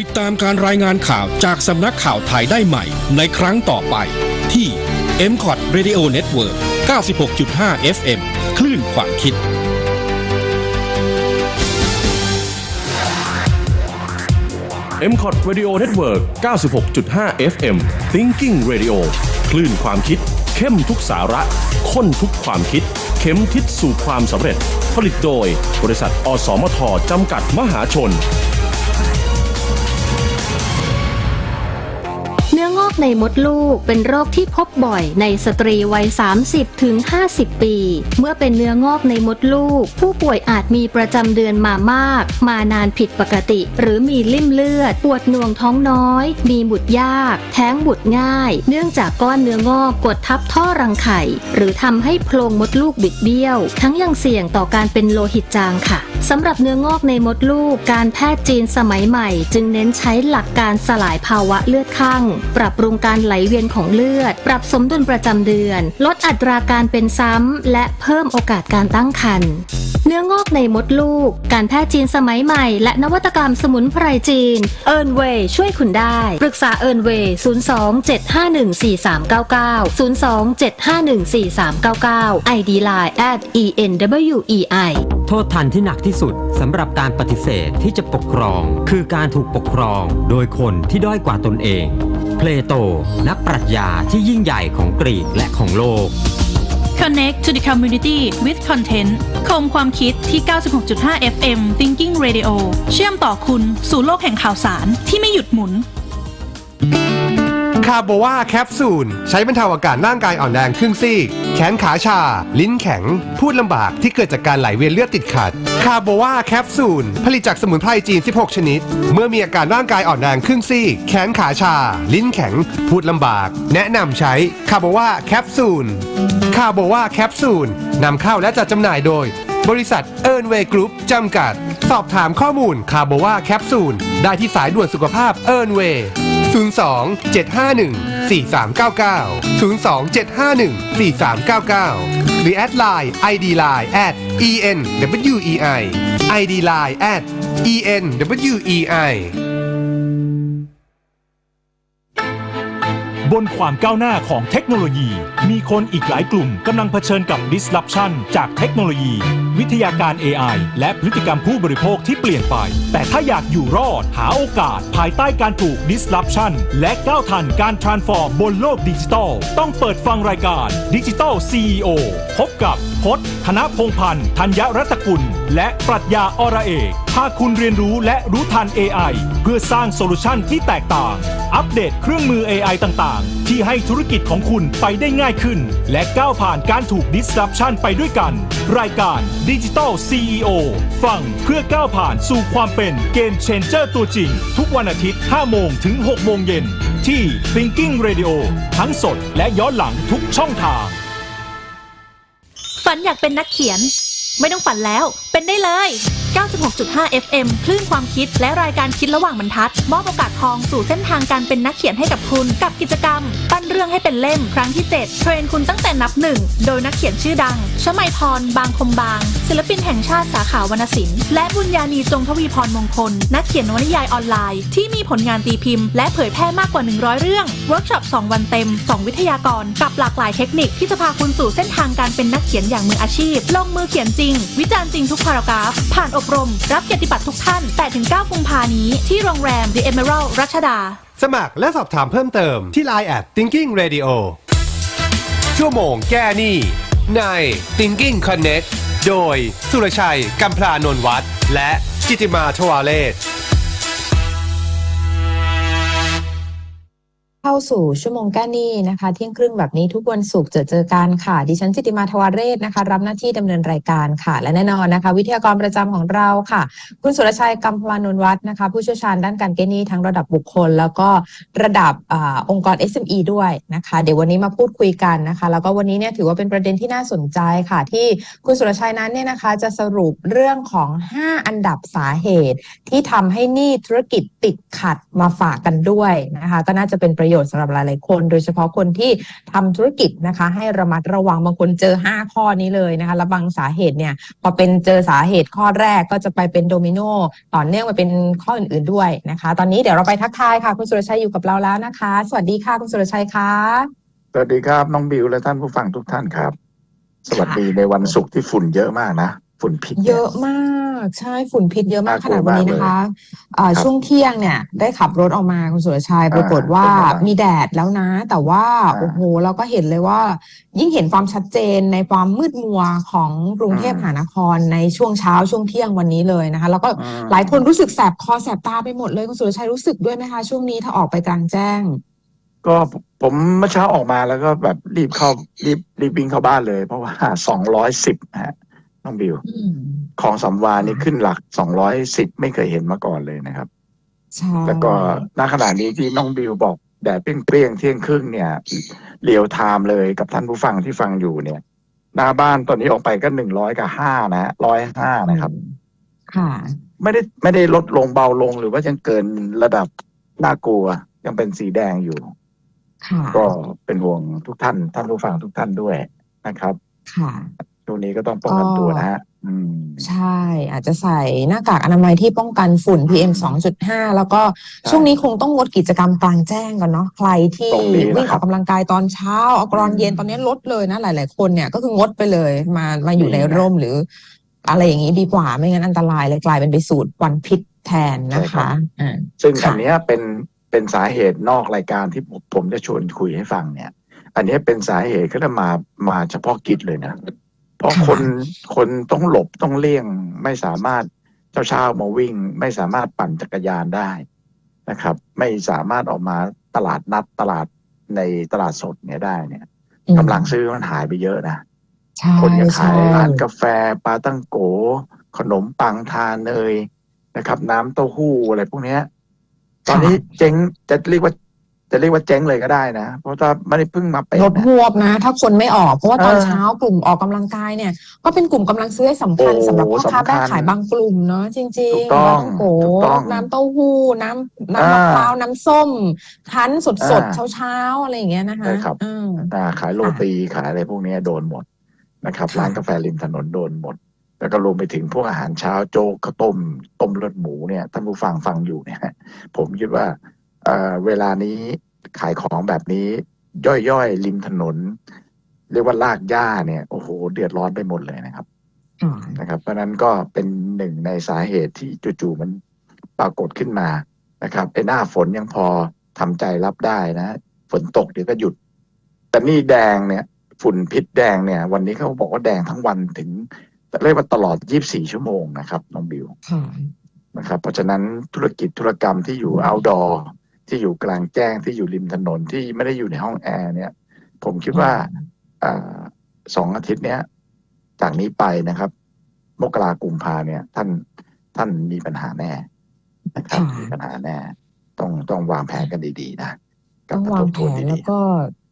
ติดตามการรายงานข่าวจากสำนักข่าวไทยได้ใหม่ ในครั้งต่อไปที่ m c o t Radio Network 96.5 FM คลื่นความคิด m c o t Radio Network 96.5 FM Thinking Radio คลื่นความคิด เข้มทุกสาระข้นทุกความคิด เข็มทิศสู่ความสำเร็จ ผลิตโดยบริษัทอสมทจำกัดมหาชน ในมดลูกเป็นโรคที่พบบ่อยในสตรีวัย 30 ถึง 50 ปี เมื่อเป็นเนื้องอกในมดลูก ผู้ป่วยอาจมีประจำเดือนมามาก มานานผิดปกติ หรือมีลิ่มเลือด ปวดหน่วงท้องน้อย มีบุตรยาก แท้งบุตรง่าย เนื่องจากก้อนเนื้องอกกดทับท่อรังไข่ หรือทำให้โพรงมดลูกบิดเบี้ยว ทั้งยังเสี่ยงต่อการเป็นโลหิตจางค่ะ สำหรับเนื้องอกในมดลูก การแพทย์จีนสมัยใหม่ จึงเน้นใช้หลักการสลายภาวะเลือดข้างปรับปรุงการไหลเวียนของเลือด ปรับสมดุลประจำเดือน ลดอัตราการเป็นซ้ำ และเพิ่มโอกาสการตั้งครรภ์เนื้องอกในมดลูก การแพทย์จีนสมัยใหม่ และนวัตกรรมสมุนไพรจีน เอิร์นเวย์ช่วยคุณได้ ปรึกษาเอิร์นเวย์ 02 751 4399 02 751 4399 ID Line at ENWEI โทษทันที่หนักที่สุดสำหรับการปฏิเสธที่จะปกครอง คือการถูกปกครองโดยคนที่ด้อยกว่าตนเอง เพลโต นักปรัชญาที่ยิ่งใหญ่ของกรีกและของโลก Connect to the community with content คมความคิดที่ 96.5 FM Thinking Radio เชื่อมต่อคุณสู่โลกแห่งข่าวสารที่ไม่หยุดหมุน คาโบวาแคปซูล ใช้บรรเทาอาการร่างกายอ่อนแรงครึ่งซีก แขนขาชา ลิ้นแข็ง พูดลำบากที่เกิดจากการไหลเวียนเลือดติดขัด คาโบวาแคปซูล ผลิตจากสมุนไพรจีน 16 ชนิด เมื่อมีอาการร่างกายอ่อนแรงครึ่งซีก แขนขาชา ลิ้นแข็ง พูดลำบาก แนะนำใช้คาโบวาแคปซูล คาโบวาแคปซูลนำเข้าและจัดจำหน่ายโดย บริษัทเอิร์นเวย์กรุ๊ปจำกัด สอบถามข้อมูลคาโบวาแคปซูลได้ที่สายด่วนสุขภาพเอิร์นเวย์ 02 751 4399 02 751 4399 หรือแอดไลน์ ID Line at ENWEI ID Line at ENWEI บนความก้าวหน้าของเทคโนโลยี มีคนอีกหลายกลุ่มกำลังเผชิญกับ disruption จากเทคโนโลยี วิทยาการ AI และพฤติกรรมผู้บริโภคที่เปลี่ยนไป แต่ถ้าอยากอยู่รอดหาโอกาส ภายใต้การถูก disruption และก้าวทันการ transform บนโลกดิจิทัล ต้องเปิดฟังรายการ Digital CEO พบกับ พศธนพงพันธ์ธัญรัตกุล และปรัชญาอระเอกพาคุณเรียนรู้และรู้ทัน AI เพื่อสร้างโซลูชันที่แตกต่าง อัปเดตเครื่องมือ AI ต่างๆ ที่ให้ธุรกิจของคุณไปได้ง่ายขึ้น และก้าวผ่านการถูก disruption ไปด้วยกัน รายการ Digital CEO ฟังเพื่อก้าวผ่านสู่ความเป็นเกม Changer ตัวจริง ทุกวันอาทิตย์ 5 โมงถึง 6 โมงเย็นที่ Thinking Radio ทั้งสดและย้อนหลังทุกช่องทาง ฝันอยากเป็นนักเขียน ไม่ต้องฝันแล้ว เป็นได้เลย 96.5 FM คลื่นความคิดและรายการคิดระหว่างบรรทัด มอบโอกาสทองสู่เส้นทางการเป็นนักเขียนให้กับคุณ กับกิจกรรม ปั้นเรื่องให้เป็นเล่มครั้งที่ 7 เทรนคุณตั้งแต่นับหนึ่ง โดยนักเขียนชื่อดัง ชมัยพร บางคมบาง ศิลปินแห่งชาติสาขาวรรณศิลป์และบุญญานีจงทวีพรมงคล นักเขียนนวนิยายออนไลน์ ที่มีผลงานตีพิมพ์และเผยแพร่มากกว่า 100 เรื่องเวิร์กช็อป 2 วันเต็ม 2 วิทยากร กับหลากหลายเทคนิคที่จะพาคุณสู่เส้นทางการเป็นนักเขียนอย่างมืออาชีพลงมือเขียนจริง วิจารณ์จริงทุกพารากราฟ ผ่านอบรม รับเกียรติบัตรทุกท่าน 8-9กุมภานี้ ที่โรงแรม The Emerald รัชดา สมัครและสอบถามเพิ่มเติมที่ Line at Thinking Radio ชั่วโมงแก้หนี้ใน Thinking Connect โดยสุรชัยกัมพลานนท์วัฒน์และจิติมาทวาเลศ เข้าสู่ชั่วโมงแก้หนี้นะคะเที่ยงครึ่งแบบนี้ทุกวันศุกร์เจอเจอกันค่ะ ดิฉันจิติมาทวารเรศนะคะ รับหน้าที่ดำเนินรายการค่ะ และแน่นอนนะคะ วิทยากรประจำของเราค่ะ คุณสุรชัยกัมพวานนวัฒน์นะคะ ผู้เชี่ยวชาญด้านการแก้หนี้ทั้งระดับบุคคล แล้วก็ระดับอองค์กร SME ด้วยนะคะ เดี๋ยววันนี้มาพูดคุยกันนะคะ แล้วก็วันนี้เนี่ยถือว่าเป็นประเด็นที่น่าสนใจค่ะ ที่คุณสุรชัยนั้นเนี่ยนะคะ จะสรุปเรื่องของ 5 อันดับสาเหตุ ที่ทำให้หนี้ธุรกิจติดขัดมาฝากกันด้วยนะคะ ก็น่าจะเป็นประโยชน์สำหรับหลาย ๆ คน โดยเฉพาะคนที่ทำธุรกิจนะคะ ให้ระมัดระวังบางคนเจอ 5 ข้อนี้เลยนะคะแล้วบางสาเหตุเนี่ยพอเป็นเจอสาเหตุข้อแรกก็จะไปเป็นโดมิโนต่อเนื่องไปเป็นข้ออื่น ๆ ด้วยนะคะ ตอนนี้เดี๋ยวเราไปทักทายค่ะ คุณสุรชัยอยู่กับเราแล้วนะคะ สวัสดีค่ะคุณสุรชัยคะสวัสดีครับน้องบิวและท่านผู้ฟังทุกท่านครับ สวัสดีในวันศุกร์ที่ฝุ่นเยอะมากนะ ฝุ่นพิษนี่เยอะมากใช่ฝุ่นพิษเยอะมากขน่ากลัวนาดวันนี้นะคะเอ่อครับช่วงเที่ยงเนี่ยได้ขับรถออกมาคุณสุรชัยอ่าปรากฏว่าเป็นไงบ้างมีแดดแล้วนะ แต่ว่าอ่าโอ้โหเราก็เห็นเลยว่า ยิ่งเห็นความชัดเจนในความมืดมัวของกรุงเทพอืมมหานครในช่วงเช้าช่วงเที่ยงวันนี้เลยนะคะ แล้วก็อืมหลายคนรู้สึกแสบคอแสบตาไปหมดเลยคุณสุรชัยรู้สึกด้วยไหมคะช่วงนี้ถ้าออกไปกลางแจ้ง ก็ผมเมื่อเช้าออกมาแล้วก็แบบรีบเข้ารีบรีบวิ่งเข้าบ้านเลย เพราะว่าสองร้อยสิบฮะ น้องบิวอืมของสำวานี่ขึ้นหลักสองร้อยสิบไม่เคยเห็นมาก่อนเลยนะครับใช่แล้วก็ณขณะนี้ที่น้องบิวบอกแดดเปรี้ยงๆเที่ยงครึ่งเนี่ยเรียวไทม์เลยกับท่านผู้ฟังที่ฟังอยู่เนี่ย หน้าบ้านตอนนี้ออกไปก็หนึ่งร้อยกับห้านะร้อยห้านะครับ ค่ะ ไม่ได้ไม่ได้ลดลงเบาลงหรือว่ายังเกินระดับน่ากลัว ยังเป็นสีแดงอยู่ค่ะก็เป็นห่วงทุกท่าน ท่านผู้ฟังทุกท่านด้วยนะครับ ค่ะ ช่วงนี้ก็ต้องป้องกันตัวนะฮะอืมใช่ อาจจะใส่หน้ากากอนามัยที่ป้องกันฝุ่น PM 2.5 แล้วก็ช่วงนี้คงต้องงดกิจกรรมกลางแจ้งกันเนาะใครที่ตรงนี้วิ่งนะคอรัอบกกำลังกายตอนเช้าออกกรอนเย็นตอนนี้ลดเลยนะ หลาย ๆ คนเนี่ยก็คืองดไปเลยมามาอยู่ในดีนะร่มหรือ อะไรอย่างนี้ดีกว่าไม่งั้นอันตรายเลยกลายเป็นไปสูตรควันพิษแทนนะคะอ่าซึ่งค่ะอันเนี้ยเป็นเป็นสาเหตุนอกรายการที่ผมผมจะชวนคุยให้ฟังเนี่ย อันเนี้ยเป็นสาเหตุก็จะมามาเฉพาะกิจเลยนะ เพราะค่ะคนคนต้องหลบต้องเลี่ยง ไม่สามารถเช้าเช้าๆมาวิ่ง ไม่สามารถปั่นจักรยานได้นะครับ ไม่สามารถออกมาตลาดนัดตลาดในตลาดสดเนี่ยได้เนี่ยกำลังซื้อมันหายไปเยอะนะใช่คนยังขายใช่ร้านกาแฟปลาตั้งโก ขนมปังทาเนยนะครับ น้ำเต้าหู้อะไรพวกเนี้ย ตอนนี้เจ๊งจะเรียกว่า จะเรียกว่าเจ๊งเลยก็ได้นะ เพราะว่าไม่ได้เพิ่งมาเป็นลดนะหวบนะ ถ้าคนไม่ออก เพราะว่าตอนเออเช้ากลุ่มออกกำลังกายเนี่ย ก็เป็นกลุ่มกำลังซื้อให้สำคัญโอ้สำหรับพ่อค้าสำคัญแม่ขายบางกลุ่มเนาะจริงถูๆกต้องน้ำโกถูกต้องน้ำเต้าหู้ น้ำน้ำอ่ามมะพร้าวน้ำส้มคั้นสดอ่าๆเช้าๆอะไรอย่างเงี้ยนะคะใช่ครับ อืม อ่าขายโรตีขายอะไรพวกเนี้ยโดนหมดนะครับค่ะ ร้านกาแฟริมถนนโดนหมด แล้วก็รวมไปถึงพวกอาหารเช้าโจ๊กข้าวต้มต้มเลือดหมูเนี่ยท่านผู้ฟังฟังอยู่เนี่ย ผมคิดว่า เอ่อเวลานี้ขายของแบบนี้ ย่อยๆริมถนน เรียกว่าลากหญ้าเนี่ยโอ้โห เดือดร้อนไปหมดเลยนะครับค่ะนะครับ เพราะฉะนั้นก็เป็นหนึ่งในสาเหตุที่จู่ๆมันปรากฏขึ้นมานะครับไอ้หน้าฝนยังพอทำใจรับได้นะ ฝนตกเดี๋ยวก็หยุด แต่นี่แดงเนี่ย ฝุ่นพิษแดงเนี่ย วันนี้เขาบอกว่าแดงทั้งวันถึงเรียกว่าตลอด 24 ชั่วโมงนะครับน้องบิวค่ะนะครับ เพราะฉะนั้นธุรกิจธุรกรรมที่อยู่ outdoor ที่อยู่กลางแจ้งที่อยู่ริมถนนที่ไม่ได้อยู่ในห้องแอร์เนี่ย ผมคิดว่าอ่าสองอาทิตย์เนี้ยจากนี้ไปนะครับ มกรากุมภาเนี่ย ท่านท่านมีปัญหาแน่นะครับค่ะมีปัญหาแน่ ต้องต้องวางแผนกันดีๆนะกลัต้บองมวางทบแผทวนนดีๆแล้วก็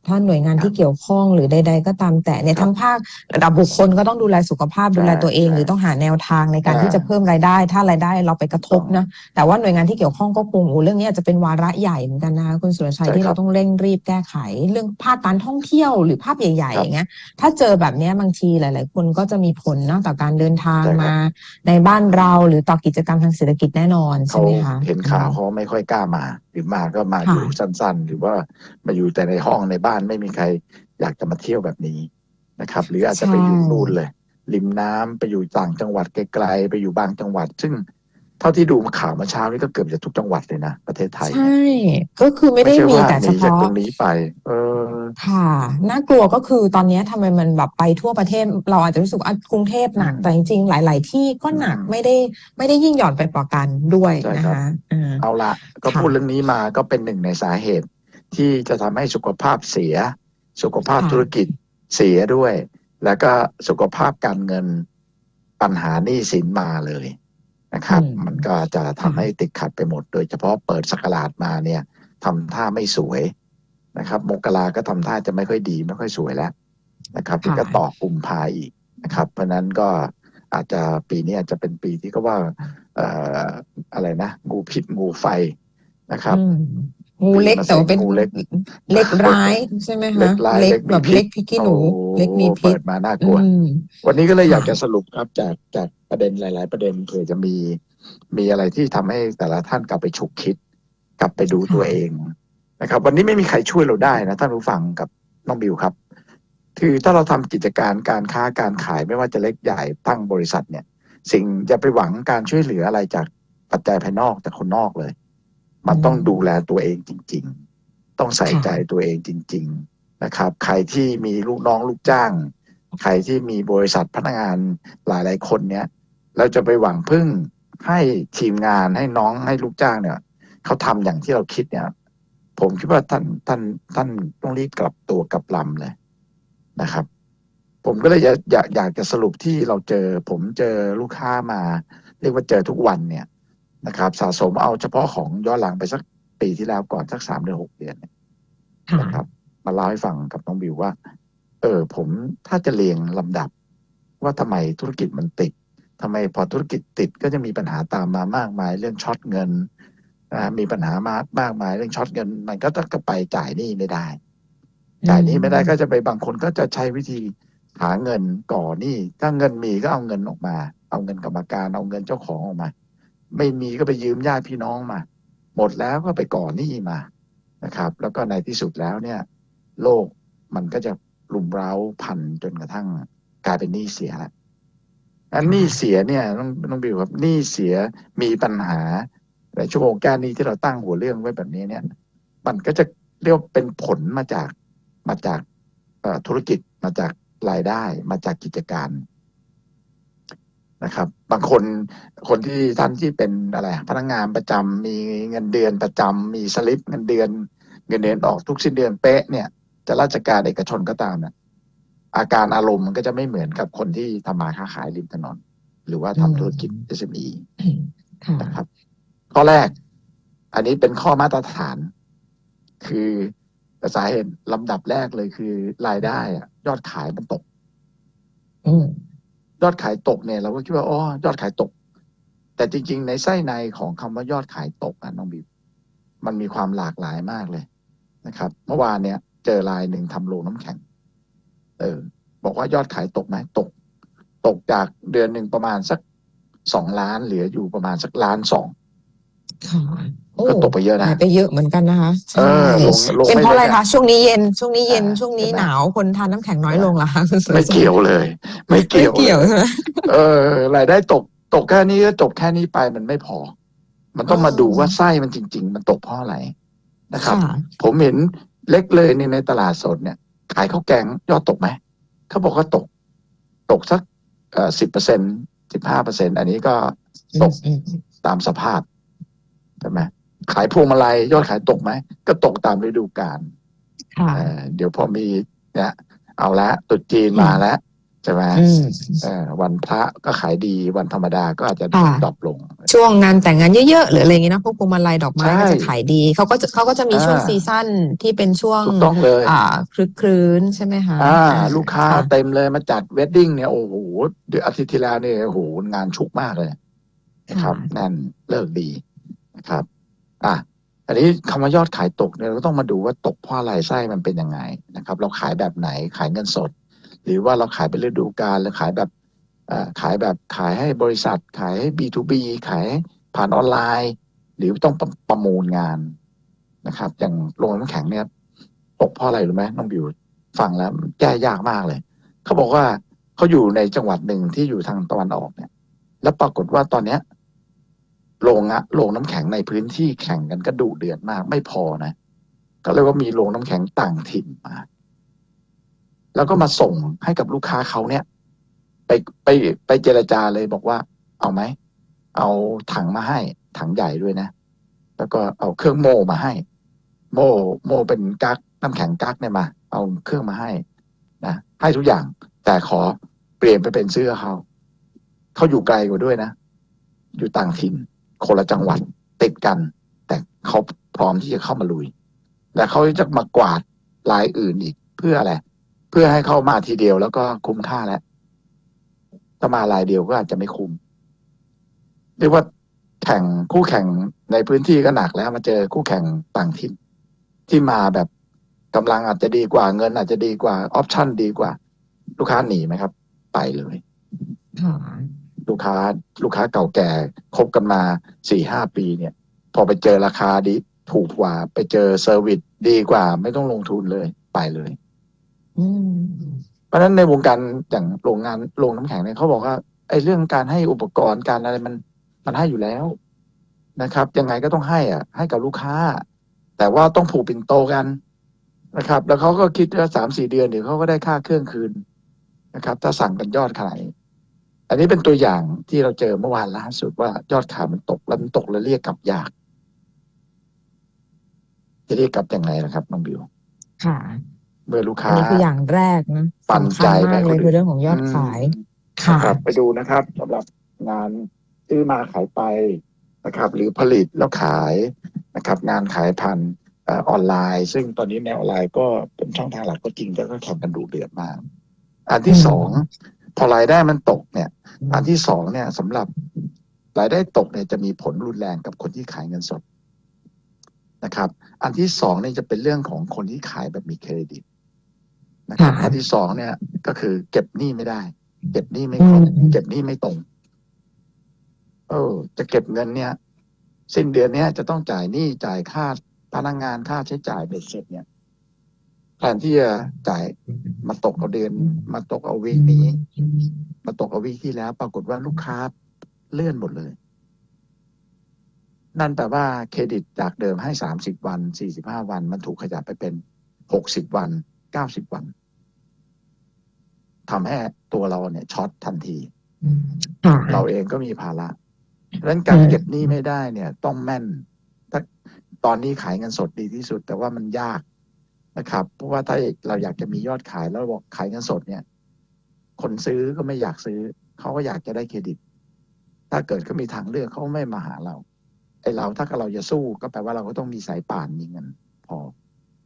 ถ้าหน่วยงานครับที่เกี่ยวข้องหรือใด ๆ ก็ตามแต่เนี่ยครับทั้งภาคระดับบุคคลก็ต้องดูแลสุขภาพใช่ดูแลตัวเองใช่หรือต้องหาแนวทางในการใช่ที่จะเพิ่มรายได้ ถ้ารายได้เราไปกระทบนะแต่ว่าหน่วยงานที่เกี่ยวข้องก็คงโอ้เรื่องนี้อาจจะเป็นวาระใหญ่เหมือนกันนะคะคุณสุรชัยใช่ที่ครัเราบต้องเร่งรีบแก้ไข เรื่องภาคการท่องเที่ยวหรือภาพใหญ่ๆครับอย่างเงี้ยถ้าเจอแบบเนี้ยบางทีหลาย ๆ คนก็จะมีผลเนาะต่อการเดินทางใช่ครับมา ในบ้านเราหรือต่อกิจกรรมทางเศรษฐกิจแน่นอนใช่เขาไหมคะเห็นข่าวเขาไม่ค่อยกล้ามา หรือมาก็มาอยู่ค่ะสั้น ๆ หรือว่ามาอยู่แต่ในห้องในบ้านไม่มีใครอยากจะมาเที่ยวแบบนี้นะครับ หรืออาจจะไปอยู่นู่นเลย ริมน้ำไปอยู่ต่างจังหวัดไกลๆไปอยู่บางจังหวัด ซึ่ง เท่าที่ดูข่าวเมื่อเช้านี้ก็เกือบจะทุกจังหวัดเลยนะ ประเทศไทย ใช่ ก็คือไม่ได้ใช่มีว่าแต่หเฉนีจากพาะตรงนี้ไป เออ ค่ะน่ากลัวก็คือตอนนี้ทำไมมันแบบไปทั่วประเทศ เราอาจจะรู้สึกว่าอะกรุงเทพหนักอืมแต่จริงๆ หลาย ๆ ที่ก็หนักอืมไม่ได้ไม่ได้ยิ่งหย่อนไปกว่ากันด้วยใช่นะครับคะอ่าเอาละก็ค่ะพูดเรื่องนี้มาก็เป็นหนึ่งในสาเหตุ ที่จะทำให้สุขภาพเสีย สุขภาพค่ะธุรกิจเสียด้วย แล้วก็สุขภาพการเงินปัญหาหนี้สินมาเลย นะครับอืมมันก็จะทำให้ติดขัดไปหมด โดยเฉพาะเปิดสกราดมาเนี่ยทำท่าไม่สวยนะครับมกราก็ทำท่าจะไม่ค่อยดีไม่ค่อยสวยแล้วนะครับที่ก็ต่อกุมภาอีกนะครับ เพราะฉะนั้นก็อาจจะปีนี้อาจจะเป็นปีที่ก็ว่าเอ่ออะไรนะงูพิษงูไฟนะครับอืมงูเล็กแต่ว่าเป็นงูเล็กเล็กร้ายใช่ไหมเล็คะกร้ายเล็กเล็กมีแบบพิษเล็กพริกขี้หนูโอ้เล็กมีพิเปิษดมาน่ากลัวอืมวันนี้ก็เลยอยากค่ะจะสรุปครับจากจาก ประเด็นหลาย ๆ ประเด็นเผื่อจะมีมีอะไรที่ทำให้แต่ละท่านกลับไปฉุกคิด กลับไปดูตัวเองนะครับ วันนี้ไม่มีใครช่วยเราได้นะท่านผู้ฟังกับน้องบิวครับ คือถ้าเราทำกิจการการค้าการขายไม่ว่าจะเล็กใหญ่ตั้งบริษัทเนี่ย สิ่งจะไปหวังการช่วยเหลืออะไรจากปัจจัยภายนอกจากคนนอกเลย มันต้องดูแลตัวเองจริง ๆ ต้องใส่ใจตัวเองจริง ๆนะครับ ใครที่มีลูกน้องลูกจ้าง ใครที่มีบริษัทพนักงานหลายๆคนเนี้ย เราจะไปหวังพึ่งให้ทีมงานให้น้องให้ลูกจ้างเนี่ยเขาทำอย่างที่เราคิดเนี่ย ผมคิดว่าท่านท่านท่านต้องรีบกลับตัวกลับลำเลยนะครับ ผมก็เลยอยากอยากอยากจะสรุปที่เราเจอ ผมเจอลูกค้ามา เรียกว่าเจอทุกวันเนี่ยนะครับ สะสมเอาเฉพาะของย้อนหลังไปสักปีที่แล้วก่อนสักสามเดือนหกเดือนเนี่ยค่ะนะครับ มาเล่าให้ฟังกับน้องบิวว่า เออ ผมถ้าจะเรียงลำดับว่าทำไมธุรกิจมันติด ทำไมพอธุรกิจติดก็จะมีปัญหาตามมามากมายเรื่องช็อตเงินนะมีปัญหามามากมายเรื่องช็อตเงิน มันก็ต้องก็ไปจ่ายหนี้ไม่ได้ จ่ายหนี้ไม่ได้ก็จะไปบางคนก็จะใช้วิธีหาเงินก่อหนี้ถ้าเงินมีก็เอาเงินออกมา เอาเงินกรรมการเอาเงินเจ้าของออกมา ไม่มีก็ไปยืมญาติพี่น้องมา หมดแล้วก็ไปก่อหนี้มานะครับ แล้วก็ในที่สุดแล้วเนี่ย โลกมันก็จะรุมเร้าพันจนกระทั่งกลายเป็นหนี้เสียแล้ว อันหนี้เสียเนี่ยน้องน้องบิวครับหนี้เสียมีปัญหาในชั่วโมงแก้หนี้ที่เราตั้งหัวเรื่องไว้แบบนี้เนี่ย มันก็จะเรียกว่าเป็นผลมาจากมาจากเอ่อธุรกิจมาจากรายได้ มาจากกิจการนะครับ บางคนคนที่ท่านที่เป็นอะไรพนักงานประจำมีเงินเดือนประจำมีสลิปเงินเดือน เงินเดือนออกทุกสิ้นเดือนเป๊ะเนี่ยจะราชการเอกชนก็ตามนะ อาการอารมณ์มันก็จะไม่เหมือนกับคนที่ทำมาค้าขายริมถนน หรือว่าทำธุรกิจ SME ค่ะนะครับ ข้อแรก อันนี้เป็นข้อมาตรฐาน คือสาเหตุลำดับแรกเลยคือรายได้อะยอดขายมันตกอืมยอดขายตกเนี่ยเราก็คิดว่าอ๋อยอดขายตก แต่จริง ๆ ในไส้ในของคำว่ายอดขายตกอะน้องบิวมันมีความหลากหลายมากเลยนะครับ เมื่อวานเนี่ย เจอรายหนึ่งทำโรงน้ำแข็งเออ บอกว่ายอดขายตกไหมตก ตกจากเดือนหนึ่งประมาณสักสองล้านเหลืออยู่ประมาณสักล้านสองค่ะโอ้ก็ตกไปเยอะนะหายไปเยอะเหมือนกันนะคะเออลงลงเป็นเพราะอะไรไม่เยอะคะช่วงนี้เย็นช่วงนี้เย็นอ่าช่วงนี้ใช่ไหมหนาวคนทานน้ำแข็งน้อยลงเหรอคะคุณสุรไม่ชัยเกี่ยวเลยไม่ไม่เกี่ยวเกี่ยวเลยใช่ไหมเออรายได้ตกตกแค่นี้ก็จบแค่นี้ไปมันไม่พอ มันต้องมาอ๋อดูว่าไส้มันจริง ๆ มันตกเพราะอะไรนะครับค่ะผมเห็นเล็กเลยในในตลาดสดเนี่ย ขายข้าวแกงยอดตกไหมเขาบอกว่าตก ตกสักเอ่อสิบเปอร์เซ็นสิบห้าเปอร์เซ็นอันนี้ก็ตกอืมอืมตามสภาพใช่ไหมขายพวงมาลัยยอดขายตกไหม ก็ตกตามฤดูกาลค่ะเอ่อเดี๋ยวพอมีเนี่ยเอาละตรุษจีนมาแล้ว ใช่ไหมอืมเอ่อวันพระก็ขายดีวันธรรมดาก็อาจจะค่ะดรอปลง ช่วงงานแต่งงานเยอะๆหรืออะไรอย่างเงี้ยนะพวกพวงมาลัยดอกไม้ใช่ก็จะขายดีเขาก็จะเขาก็จะมีช่วงอ่าซีซั่นที่เป็นช่วงถูกต้องเลยอ่าคลึกคลื้นใช่ไหมคะอ่าอ่าลูกค้าค่ะเต็มเลยมาจัดเวดดิ้งเนี่ยโอ้โหเดือนอาทิตย์ที่แล้วเนี่ยโอ้โหงานชุกมากเลยนะครับแน่นเลิกดีนะครับ อะอันนี้คำว่ายอดขายตกเนี่ยเราก็ต้องมาดูว่าตกเพราะอะไรไส้มันเป็นยังไงนะครับ เราขายแบบไหนขายเงินสด หรือว่าเราขายเป็นฤดูกาลหรือขายแบบขายแบบขายให้บริษัท ขายให้ B2B ขายผ่านออนไลน์ หรือต้องประประมูลงานนะครับ อย่างโรงน้ำแข็งเนี่ยตกเพราะอะไรรู้ไหมน้องบิวฟังแล้วแก้ยากมากเลย เขาบอกว่าเขาอยู่ในจังหวัดหนึ่งที่อยู่ทางตะวันออกเนี่ย แล้วปรากฏว่าตอนเนี้ยโรงอะโรงน้ำแข็งในพื้นที่แข่งกันก็ดุเดือดมากไม่พอนะก็เลยว่ามีโรงน้ำแข็งต่างถิ่นมา แล้วก็มาส่งให้กับลูกค้าเขาเนี่ย ไปไปไปเจรจาเลยบอกว่า เอาไหม เอาถังมาให้ ถังใหญ่ด้วยนะ แล้วก็เอาเครื่องโม่มาให้ โม่โม่เป็นกั๊กน้ำแข็งกั๊กเนี่ยมา เอาเครื่องมาให้นะให้ทุกอย่าง แต่ขอเปลี่ยนไปเป็นเสื้อเขาเขาอยู่ไกลกว่าด้วยนะ อยู่ต่างถิ่นคนละจังหวัดติดกัน แต่เขาพร้อมที่จะเข้ามาลุย และเขาจะมากวาดลายอื่นอีกเพื่ออะไรเพื่อให้เข้ามาทีเดียวแล้วก็คุ้มค่าแล้วถ้ามาลายเดียวก็อาจจะไม่คุ้มเรียกว่าแข่งคู่แข่งในพื้นที่ก็หนักแล้วมาเจอคู่แข่งต่างถิ่นที่มาแบบกำลังอาจจะดีกว่าเงินอาจจะดีกว่าออปชั่นดีกว่า ลูกค้าหนีไหมครับ ไปเลยลูกค้าลูกค้าเก่าแก่คบกันมาสี่ห้าปีเนี่ย พอไปเจอราคาดีถูกกว่า ไปเจอเซอร์วิสดีกว่า ไม่ต้องลงทุนเลย ไปเลย เพราะฉะนั้นในวงการอย่างโรงงานโรงน้ำแข็งเนี่ยเขาบอกว่าไอ้เรื่องการให้อุปกรณ์การอะไรมันมันให้อยู่แล้วนะครับ ยังไงก็ต้องให้อะ ให้กับลูกค้า แต่ว่าต้องผูกปิ่นโตกันนะครับ แล้วเขาก็คิดว่าสามสี่เดือนเดี๋ยวเขาก็ได้ค่าเครื่องคืนนะครับ ถ้าสั่งกันยอดขนาดอันนี้เป็นตัวอย่างที่เราเจอเมื่อวานล่าสุดว่ายอดขายมันตกแล้วมันตกแล้วเรียกกลับยาก จะเรียกกลับยังไงล่ะครับน้องบิวค่ะ เมื่อลูกอันค้านี้คืออย่างแรกนะปั่นสำคัใจญไปมากคเลนยอื่นคือเรื่องของยอดขายค่ะครับไปดูนะครับสำหรับงานซื้อมาขายไปนะครับ หรือผลิตแล้วขายนะครับ งานขายพันธุ์เออนไลน์ ซึ่งตอนนี้ในออนไลน์ก็เป็นช่องทางหลักก็จริงแต่ก็แข่งกันดูเดือดมาก อันที่อืมสองพอรายได้มันตกเนี่ย อันที่สองเนี่ยสำหรับรายได้ตกเนี่ยจะมีผลรุนแรงกับคนที่ขายเงินสดนะครับ อันที่สองเนี่ยจะเป็นเรื่องของคนที่ขายแบบมีเครดิต นะครับค่ะอันที่สองเนี่ย ก็คือเก็บหนี้ไม่ได้ เก็บหนี้ไม่ครบอืมเก็บหนี้ไม่ตรง เออ จะเก็บเงินเนี่ย สิ้นเดือนเนี้ยจะต้องจ่ายหนี้จ่ายค่าพนักงานค่าใช้จ่ายเบ็ดเสร็จเนี่ยแทนที่จะจ่ายมาตกเอาเดือน มาตกเอาวีคนี้ มาตกเอาวีคที่แล้ว ปรากฏว่าลูกค้าเลื่อนหมดเลย นั่นแปลว่าเครดิตจากเดิมให้สามสิบวันสี่สิบห้าวัน มันถูกขยับไปเป็นหกสิบวัน เก้าสิบวันทำให้ตัวเราเนี่ยช็อตทันทีค่ะเราเองก็มีภาระเพราะฉะนั้นการอืมเก็บหนี้ไม่ได้เนี่ย ต้องแม่นถ้าตอนนี้ขายเงินสดดีที่สุด แต่ว่ามันยากนะครับ เพราะว่าถ้าเราอยากจะมียอดขายแล้วบอกขายเงินสดเนี่ย คนซื้อก็ไม่อยากซื้อ เขาก็อยากจะได้เครดิต ถ้าเกิดเขามีทางเลือกเขาไม่มาหาเราไอเราถ้าเราจะสู้ก็แปลว่าเราก็ต้องมีสายป่านมีเงินพอ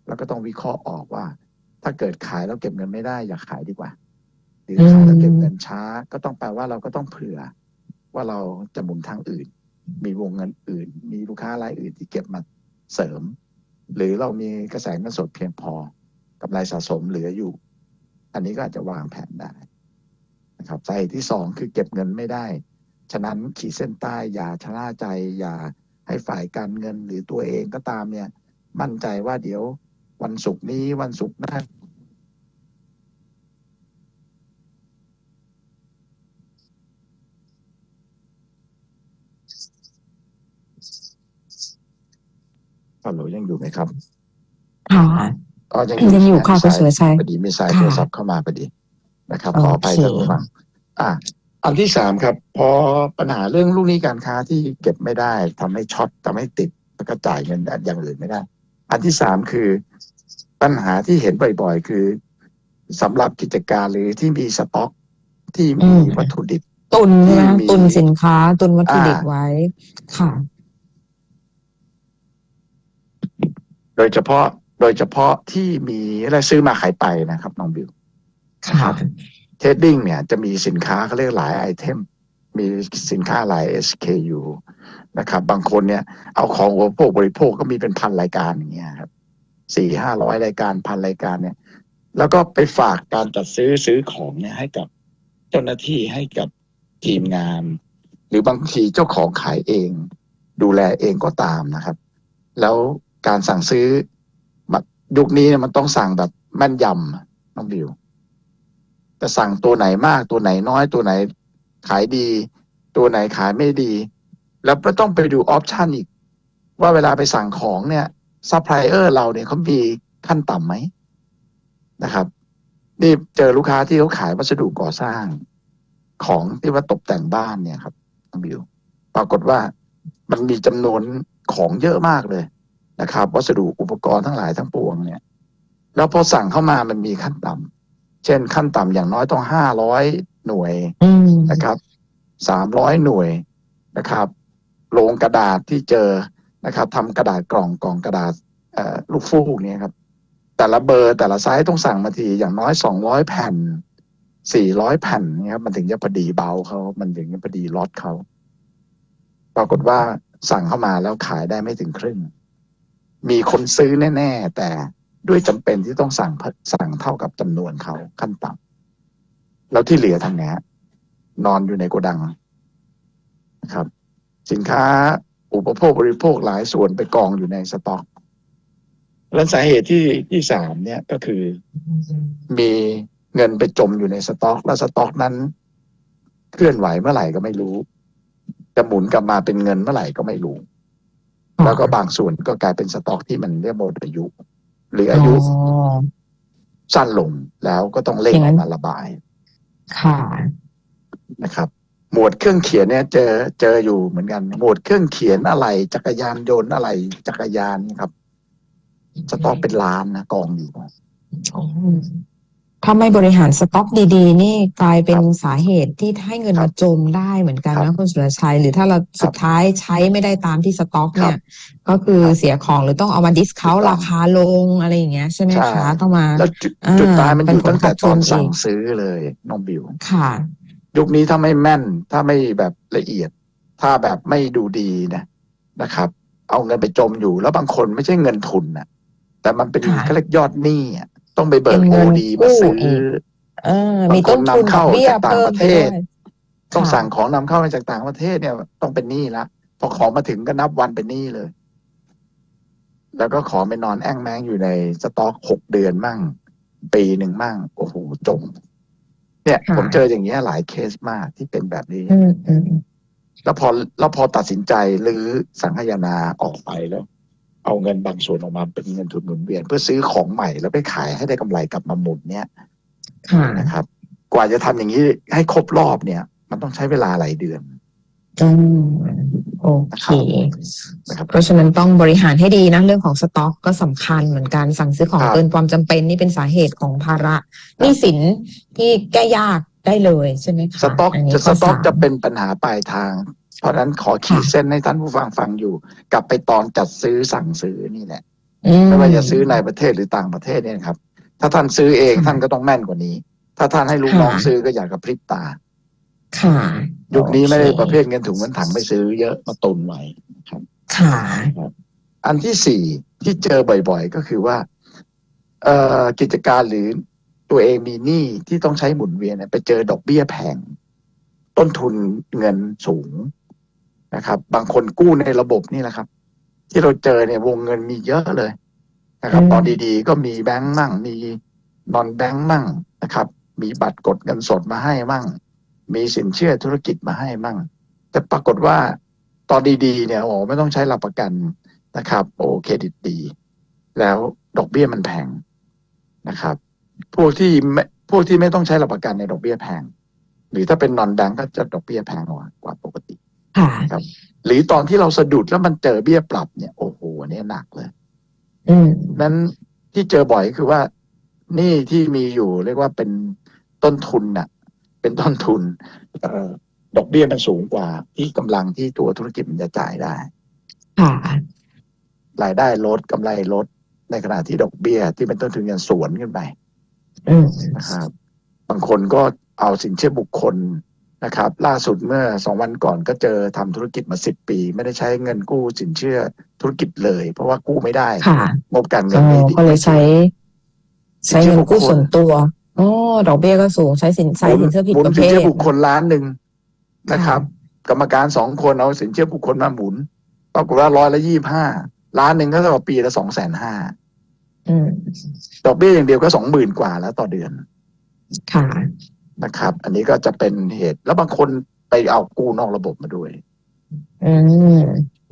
แล้วก็ต้องวิเคราะห์ออกว่า ถ้าเกิดขายแล้วเก็บเงินไม่ได้ อย่าขายดีกว่า หรือขายแล้วเก็บเงินช้า ก็ต้องแปลว่าเราก็ต้องเผื่อ ว่าเราจะหมุนทางอื่น มีวงเงินอื่น มีลูกค้ารายอื่นที่เก็บมาเสริม หรือเรามีกระแสเงินสดเพียงพอกำไรสะสมเหลืออยู่ อันนี้ก็อาจจะวางแผนได้นะครับสาเหตุที่สองคือเก็บเงินไม่ได้ ฉะนั้นขีดเส้นใต้อย่าชะล่าใจ อย่าให้ฝ่ายการเงินหรือตัวเองก็ตามเนี่ย มั่นใจว่าเดี๋ยว วันศุกร์นี้วันศุกร์หน้าฮัลโหลยังอยู่ไหมครับค่ะอ๋อยังยังอยู่ค่ะมีคุณสาสุรชัยพอดีมีสายค่ะโทรศัพท์เข้ามาพอดีนะครับขออภัยโอเคท่านผู้ฟังอะอันที่สามครับ พอปัญหาเรื่องลูกหนี้การค้าที่เก็บไม่ได้ทำให้ช็อตทำให้ติดแล้วก็จ่ายเงินอย่างอื่นไม่ได้ อันที่สามคือปัญหาที่เห็นบ่อยๆ คือสำหรับกิจการหรือที่มีสต็อกที่มีอืมวัตถุดิบตุนใช่ไหมที่มีตุนสินค้า ตุนวัตถุดิบอ่าไว้ ค่ะ โดยเฉพาะโดยเฉพาะที่มีอะไรซื้อมาขายไปนะครับน้องบิวค่ะเทรดดิ้งเนี่ยจะมีสินค้าเขาเรียกหลายไอเทม มีสินค้าหลาย SKU นะครับ บางคนเนี่ยเอาของอุปโภคบริโภคก็มีเป็นพันรายการอย่างเงี้ยครับสี่ห้าร้อยรายการพันรายการเนี่ย แล้วก็ไปฝากการจัดซื้อซื้อของเนี่ยให้กับเจ้าหน้าที่ให้กับทีมงาน หรือบางทีเจ้าของขายเอง ดูแลเองก็ตามนะครับ แล้วการสั่งซื้อมายุคนี้เนี่ยมันต้องสั่งแบบแม่นยำน้องบิวจะสั่งตัวไหนมากตัวไหนน้อยตัวไหนขายดี ตัวไหนขายไม่ดี แล้วก็ต้องไปดูออปชันอีก ว่าเวลาไปสั่งของเนี่ยซัพพลายเออร์เราเนี่ยเขามีขั้นต่ำไหมนะครับ นี่เจอลูกค้าที่เขาขายวัสดุก่อสร้างของที่ว่าตกแต่งบ้านเนี่ยครับบิวปรากฏว่ามันมีจำนวนของเยอะมากเลยนะครับ วัสดุอุปกรณ์ทั้งหลายทั้งปวงเนี่ย แล้วพอสั่งเข้ามามันมีขั้นต่ำเช่นขั้นต่ำอย่างน้อยต้องห้าร้อยหน่วยนะครับสามร้อยหน่วยนะครับ โรงกระดาษที่เจอนะครับทำกระดาษกล่องกล่องกระดาษลูกฟูกเนี่ยครับ แต่ละเบอร์แต่ละไซส์ต้องสั่งมาทีอย่างน้อยสองร้อยแผ่นสี่ร้อยแผ่นเนี่ยครับมันถึงจะพอดีเบาเขามันถึงจะพอดีล็อตเขาปรากฏว่าสั่งเข้ามาแล้วขายได้ไม่ถึงครึ่ง มีคนซื้อแน่ ๆ แต่ด้วยจำเป็นที่ต้องสั่งสั่งเท่ากับจำนวนเขาขั้นต่ำแล้วที่เหลือทางนี้นอนอยู่ในโกดังนะครับ สินค้าอุปโภคบริโภคหลายส่วนไปกองอยู่ในสต็อกและสาเหตุที่ที่สามเนี่ยก็คือ มีเงินไปจมอยู่ในสต็อก แล้วสต็อกนั้น เคลื่อนไหวเมื่อไหร่ก็ไม่รู้ จะหมุนกลับมาเป็นเงินเมื่อไหร่ก็ไม่รู้ แล้วก็บางส่วนก็กลายเป็นสต็อกที่มันเรียกหมดอายุ หรืออายุอ๋อสั้นลงแล้วก็ต้องเร่งอย่างอนั้อนกมาระบาย ค่ะนะครับ หมวดเครื่องเขียนเนี่ยเจอเจออยู่เหมือนกัน หมวดเครื่องเขียนอะไร จักรยานยนต์อะไร จักรยานนี่ครับสต็อกเป็นล้านนะกองอยู่อ๋อถ้าไม่บริหารสต็อกดีๆ นี่กลายเป็นสาเหตุที่ให้เงินครัมาบจมได้เหมือนกันครันะบคุณสุรชัย หรือถ้าเราสุดท้ายใช้ไม่ได้ตามที่สต็อกครับเนี่ย ก็คือครับเสียของหรือต้องเอามาดิสคาวถูกต้องราคาลงอะไรอย่างเงี้ยใช่ไหมใช่คะต้องมาแล้วจุดอ่าจุดตายมันอยู่เป็นผลตั้งแต่ตอนขัดชนสั่งอีกซื้อเลยน้องบิวค่ะ ยุคนี้ถ้าไม่แม่น ถ้าไม่แบบละเอียด ถ้าแบบไม่ดูดีนะนะครับ เอาเงินไปจมอยู่ แล้วบางคนไม่ใช่เงินทุนนะแต่มันเป็นค่ะเขาเรียกยอดหนี้อะต้องไปเบิกเป็นโอเงินดีมาซื้อกู้อีกเออบางมีต้นทุนคนนำดอเข้ากเบี้ยจากต่างเพิ่ปมระไปเทด้วศยต้องค่ะสั่งของนำเข้ามาจากต่างประเทศเนี่ย ต้องเป็นหนี้ละพอของมาถึงก็นับวันเป็นหนี้เลย แล้วก็ขอไปนอนแอ่งแมงอยู่ในสต็อกหกเดือนมั่ง ปีหนึ่งมั่ง โอ้โหจม เนี่ยค่ะผมเจออย่างเงี้ยหลายเคสมากที่เป็นแบบนี้อืมอืมแล้วพอแล้วพอตัดสินใจหรือสังขยานาออกไปแล้ว เอาเงินบางส่วนออกมาเป็นเงินทุนหมุนเวียน เพื่อซื้อของใหม่แล้วไปขายให้ได้กำไรกลับมาหมุนเนี่ยค่ะนะครับ กว่าจะทำอย่างนี้ให้ครบรอบเนี่ย มันต้องใช้เวลาหลายเดือน อืมโอเคนะครับเพราะฉะนั้นต้องบริหารให้ดีนะเรื่องของสต็อกก็สำคัญเหมือนกันสั่งซื้อของครับ เกินความจำเป็นนี่เป็นสาเหตุของภาระหนี้สินที่แก้ยากได้เลยใช่ไหมคะสต็อกนนี้จะข้สต็อกาม จะเป็นปัญหาปลายทาง เพราะฉะนั้นขอขีดค่ะเส้นให้ท่านผู้ฟังฟังอยู่ กลับไปตอนจัดซื้อสั่งซื้อนี่แหละ อื ไม่ว่าจะซื้อในประเทศหรือต่างประเทศเนี่ยนะครับ ถ้าท่านซื้อเองค่ะท่านก็ต้องแม่นกว่านี้ ถ้าท่านให้ลูกค่ะน้องซื้อก็อยากกับพริบตา ค่ะ ยุคนี้ไม่ได้โอคประเภทเงินถุงเงินถังไปซื้อเยอะมาตุนไว้ครับ ค่ะ อันที่สี่ที่เจอบ่อยๆ ก็คือว่า เอ่อกิจการหรือตัวเองมีหนี้ที่ต้องใช้หมุนเวียนเนี่ยไปเจอดอกเบี้ยแพงต้นทุนเงินสูงนะครับ บางคนกู้ในระบบนี่แหละครับ ที่เราเจอเนี่ยวงเงินมีเยอะเลยนะครับอืมตอนดีๆ ก็มีแบงก์มั่ง มีนอนแบงก์มั่งนะครับ มีบัตรกดเงินสดมาให้มั่ง มีสินเชื่อธุรกิจมาให้มั่ง แต่ปรากฏว่าตอนดีๆเนี่ยโอ้ไม่ต้องใช้หลักประกันนะครับ โอ้เครดิตดี แล้วดอกเบี้ยมันแพงนะครับ พวกที่ไม่พวกที่ไม่ต้องใช้หลักประกันในยดอกเบี้ยแพง หรือถ้าเป็นนอนแบงก์ก็จะดอกเบี้ยแพงกว่ากว่าปกติค่ะครับ หรือตอนที่เราสะดุดแล้วมันเจอเบี้ยปรับเนี่ยโอ้โหอันเนี่ยหนักเลยอืมนั้นที่เจอบ่อยคือว่าหนี่ที่มีอยู่เรียกว่าเป็นต้นทุนน่ะ เป็นต้นทุนเอ่อดอกเบี้ยมันสูงกว่า ที่กำลังที่ตัวธุรกิจมันจะจ่ายได้ค่ะรายได้ลดกำไรลดในขณะที่ดอกเบี้ยที่เป็นต้นทุนยังสวนขึ้นไปอืมนะครับ บางคนก็เอาสินเชื่อบุคคลนะครับ ล่าสุดเมื่อสองวันก่อนก็เจอทำธุรกิจมาสิบปี ไม่ได้ใช้เงินกู้สินเชื่อธุรกิจเลย เพราะว่ากู้ไม่ได้ค่ะงบการเงิอ๋นอไม่ดีก็เลยใช้ ใช้เงินกู้ส่วนตัว อ๋อดอกเบี้ยก็สูงใช้สินใช้สินเชื่อผิดหมุนประสิเภนทเชื่อบุคคลล้านหนึ่งนะครับ กรรมการสองคนเอาสินเชื่อบุคคลมาหมุนปรากฏว่าร้อยละยี่ห้าล้านหนึ่งก็เท่ากับปีละสองแสนห้าอืมดอกเบี้ยอย่างเดียวก็สองหมื่นกว่าแล้วต่อเดือน ค่ะนะครับ อันนี้ก็จะเป็นเหตุแล้วบางคนไปเอากู้นอกระบบมาด้วย อืม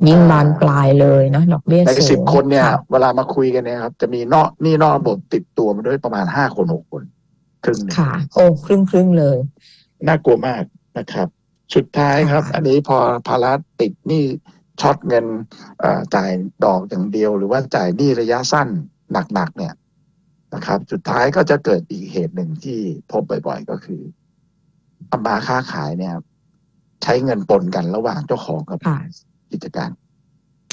ยิ่งบานปลายเลยนะดอกเบี้ยในสูงสิบคนเนี่ยค่ะเวลามาคุยกันเนี่ยครับ จะมีนอกหนี่นอกระบบติดตัวมาด้วยประมาณห้าคนหกคน ครึ่งหนึ่งค่ะ โอ้ครึ่งครึ่งๆเลย น่ากลัวมากนะครับ สุดท้ายครับค่ะอันนี้พอภาระติดหนี้ช็อตเงินเอ่อจ่ายดอกอย่างเดียว หรือว่าจ่ายหนี้ระยะสั้นหนักๆเนี่ยนะครับ สุดท้ายก็จะเกิดอีกเหตุหนึ่งที่พบบ่อยๆ ก็คือทำมาค้าขายเนี่ยใช้เงินปนกันระหว่างเจ้าของกับค่ะกิจการ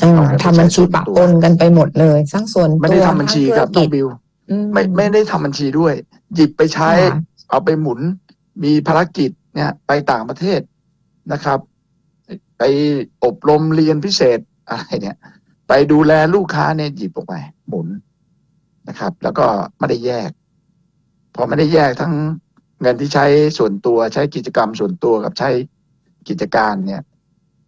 อ่าเอาไปทำบัญชีใช้ส่วนปะตัวปนกันไปหมดเลยสร้างส่วนไม่ตัได้วทำบัญชีครับทั้น้องงธุรกิจบิวอื ไม่ไม่ได้ทำบัญชีด้วย หยิบไปใช้ค่ะเอาไปหมุน มีภารกิจเนี่ย ไปต่างประเทศนะครับ ไปอบรมเรียนพิเศษอะไรเนี่ย ไปดูแลลูกค้าเนี่ยหยิบออกไป หมุนนะครับ แล้วก็ไม่ได้แยก พอไม่ได้แยกทั้งเงินที่ใช้ส่วนตัวใช้กิจกรรมส่วนตัวกับใช้กิจการเนี่ย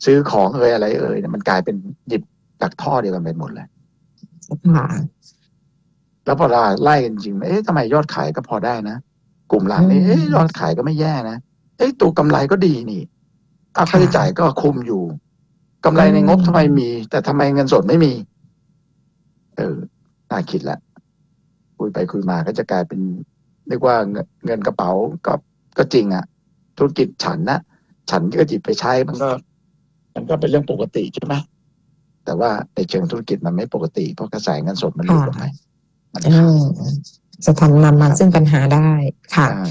ซื้อของเอ่ยอะไรเอ่ยเนี่ยมันกลายเป็นหยิบจากท่อเดียวกันไปหมดเลยค่ะ แล้วพอเราไล่กันจริงๆเอ๊ะทำไมยอดขายก็พอได้นะ กลุ่มหลังนี่อืมเอ๊ะยอดขายก็ไม่แย่นะเอ๊ะตัวกำไรก็ดีนี่ค่าใช้จ่ายก็คุมอยู่กำไรในงบทำไมมี แต่ทำไมเงินสดไม่มี เออน่าคิดละคุยไปคุยมาก็จะกลายเป็นเรียกว่าเงินเงินกระเป๋าก็ก็จริงอะธุรกิจฉันนะฉันก็จิบไปใช้มันก็ มันก็เป็นเรื่องปกติใช่ไหมแต่ว่าในเชิงธุรกิจมันไม่ปกติ เพราะกระแสเงินสดมันหลุดออกไปมันอืขาดม จะทำนำมาซึ่งปัญหาได้ค่ะอ่า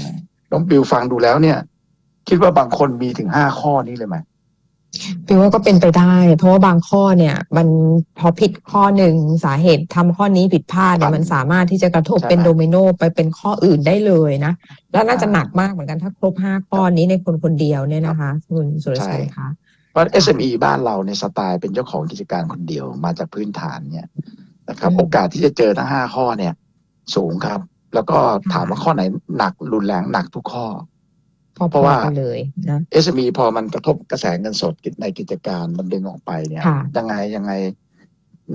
น้องปิวฟังดูแล้วเนี่ย คิดว่าบางคนมีถึงห้าข้อนี้เลยไหมปิวว่าก็เป็นไปได้ เพราะว่าบางข้อเนี่ย มันพอผิดข้อหนึ่งสาเหตุทำข้อนี้ผิดพลาดเนี่ยมันสามารถที่จะกระทบเป็นโดมิโนไปเป็นข้ออื่นได้เลยนะ แล้วน่าจะหนักมากเหมือนกันถ้าครบห้าข้อนี้ในคนคนเดียวเนี่ยนะคะคุณสุรชัยคะเพราะ SME บ้านเราในยสไตล์เป็นเจ้าของกิจการคนเดียวมาจากพื้นฐานเนี่ย นะครับอืมโอกาสที่จะเจอทั้งห้าข้อเนี่ย สูงครับ แล้วก็ถามว่าข้อไหนหนักรุนแรงหนักทุกข้อพอเพราะว่าๆกันเลยนะ SME พอมันกระทบกระแสเงินสดในกิจการมันดึงออกไปเนี่ยค่ะยังไงยังไง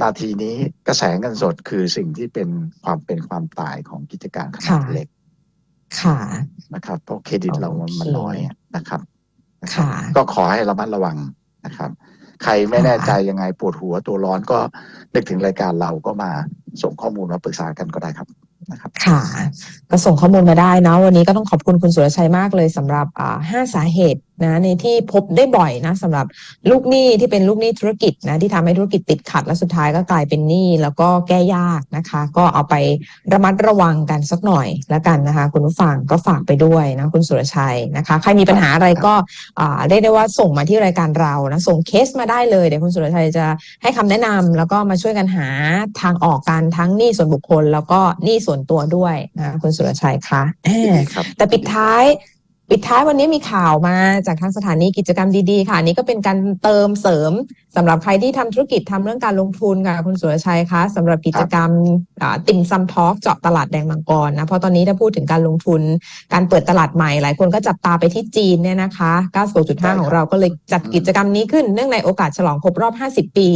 นาทีนี้กระแสเงินสดคือสิ่งที่เป็นความเป็นความตายของกิจการขนาดค่ะเล็ก ค่ะนะครับ เพราะเครดิตเรามันมันโอเคน้อยนะครับ ค่ะ ก็ขอให้ระมัดระวังนะครับ ใครไม่แน่ใจยังไงปวดหัวตัวร้อนก็นึกถึงรายการเราก็มาส่งข้อมูลมาปรึกษากันก็ได้ครับนะครับค่ะก็ส่งข้อมูลมาได้นะวันนี้ก็ต้องขอบคุณคุณสุรชัยมากเลยสำหรับอ่าห้าสาเหตุ นะในที่พบได้บ่อยนะสำหรับลูกหนี้ที่เป็นลูกหนี้ธุรกิจนะที่ทำให้ธุรกิจติดขัด และสุดท้ายก็กลายเป็นหนี้แล้วก็แก้ยากนะคะ ก็เอาไประมัดระวังกันสักหน่อยแล้วกันนะคะ คุณผู้ฟังก็ฝากไปด้วยนะคุณสุรชัยนะคะ ใครมีปัญหาอะไรก็อ่าเรียกได้ว่าส่งมาที่รายการเรานะส่งเคสมาได้เลยเดี๋ยวคุณสุรชัยจะให้คำแนะนำแล้วก็มาช่วยกันหาทางออกกันทั้งหนี้ส่วนบุคคล แล้วก็หนี้ส่วนตัวด้วยนะคุณสุรชัยคะแหมครับแต่ปิดท้าย ปิดท้ายวันนี้มีข่าวมาจากทางสถานีกิจกรรมดีๆ ค่ะนนี้ก็เป็นการเติมเสริมสำหรับใครที่ทำธุรกิจทำเรื่องการลงทุนค่ะคุณสุรชัยคะสำหรับกิจกรรมติ่มซำทอกเจาะตลาดแดงมังกรนะเพราะตอนนี้ถ้าพูดถึงการลงทุน การเปิดตลาดใหม่หลายคนก็จับตาไปที่จีนเนี่ยนะคะ96.5 ของเราก็เลยจัดกิจกรรมนี้ขึ้น เนื่องในโอกาสฉลองครบรอบ 50 ปี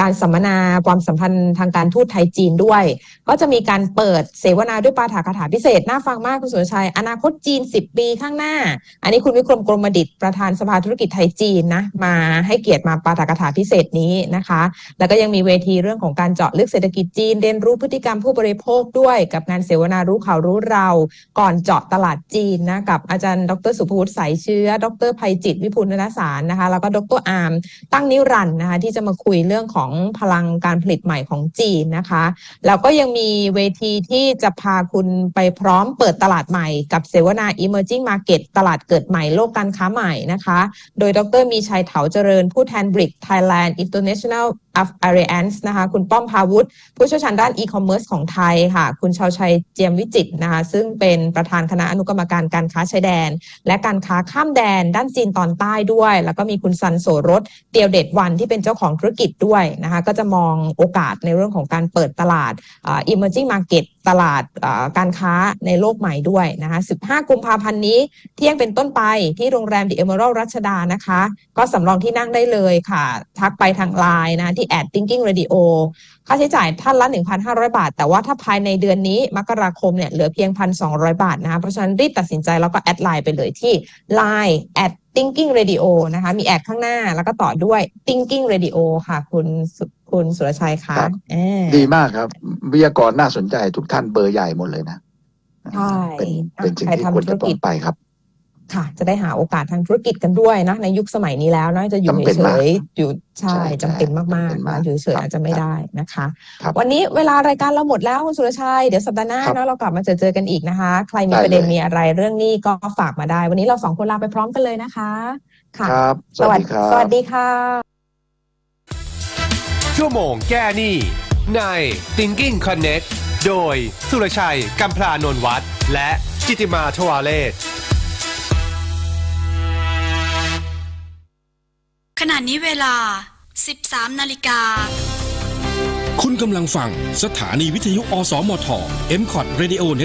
การสัมมนาความสัมพันธ์ทางการทูตไทยจีนด้วย ก็จะมีการเปิดเสวนาด้วยปาฐกถาพิเศษน่าฟังมากคุณสุรชัย อนาคตจีน 10 ปีข้างหน้าอันนี้คุณวิกรมกรมดิตประธานสภาธุรกิจไทยจีนนะมาให้เกียรติมาปาฐกถาพิเศษนี้นะคะ แล้วก็ยังมีเวทีเรื่องของการเจาะลึกเศรษฐกิจจีนเรียนรู้พฤติกรรมผู้บริโภคด้วย กับงานเสวนารู้ข่าวรู้เรา ก่อนเจาะตลาดจีนนะกับอาจารย์ดรสุภวุฒิสายเชื้อ ดรภัยจิตวิพุลนสารนะคะ แล้วก็ดรอาร์มตั้งนิรันด์นะคะที่จะมาคุยเรื่องของพลังการผลิตใหม่ของจีนนะคะ แล้วก็ยังมีเวทีที่จะพาคุณไปพร้อมเปิดตลาดใหม่กับเสวนา emerging market ตลาดเกิดใหม่โลกการค้าใหม่นะคะ โดยดรมีชัยเถาเจริญ ผู้แทน BRIC Thailand International Alliance นะคะ คุณป้อมพาวุฒิผู้เชี่ยวชาญด้าน e-commerce ของไทยค่ะ คุณชาวชัยเจียมวิจิตนะคะ ซึ่งเป็นประธานคณะอนุกรรมการการค้าชายแดน และการค้าข้ามแดน ด้านจีนตอนใต้ด้วย แล้วก็มีคุณซันโสรสเตียวเด็ดวันที่เป็นเจ้าของธุรกิจด้วยนะคะ ก็จะมองโอกาสในเรื่องของการเปิดตลาดอ่า emerging market ตลาดการค้าในโลกใหม่ด้วยนะคะ 15 กุมภาพันธ์นี้ที่ยงเป็นต้นไปที่โรงแรม The Emerald รัชดานะคะ ก็สำรองที่นั่งได้เลยค่ะ ทักไปทางไลน์นะ ที่ at thinking radio ค่าใช้จ่ายท่านละ 1,500 บาท แต่ว่าถ้าภายในเดือนนี้ มกราคมเนี่ยเหลือเพียง 1,200 บาทนะคะเพราะฉะนั้นรีบตัดสินใจแล้วก็แอดไลน์ไปเลยที่ line at thinking radio นะคะ มีแอดข้างหน้าแล้วก็ต่อด้วย thinking radio ค่ะ คุณสุคุณสุรชัยคะครับเออดีมากครับ วิทยากรน่าสนใจทุกท่านเบอร์ใหญ่หมดเลยนะใช่เป็นเป็นสิ่งใครที่ทำควรจะธุรต้กิอจงไปครับ ค่ะ จะได้หาโอกาสทางธุรกิจกันด้วยนะในยุคสมัยนี้แล้วนะจะอยู่จำเป็นเฉมากยๆอยู่ใช่ใช่จำเป็นมากจำๆเป็นมานะกอยู่เฉยๆครับอาจจะไม่ได้นะคะครับวันนี้เวลารายการเราหมดแล้วคุณสุรชัยเดี๋ยวสัปดาห์หน้าครับเนาะเรากลับมาเจอเจอกันอีกนะคะ ใครมีได้ประเด็นเลยมีอะไรเรื่องนี้ก็ฝากมาได้ วันนี้เราสองคนลาไปพร้อมกันเลยนะคะค่ะครับสวัสดีครับสวัสดีค่ะ ชั่วโมงแก้หนี้ใน Thinking Connect โดยสุรชัยกัมพลานนท์วัฒน์และจิติมาทวาเลศ ขณะนี้เวลา 13 นาฬิกา คุณกำลังฟังสถานีวิทยุอสมท m c o t Radio Net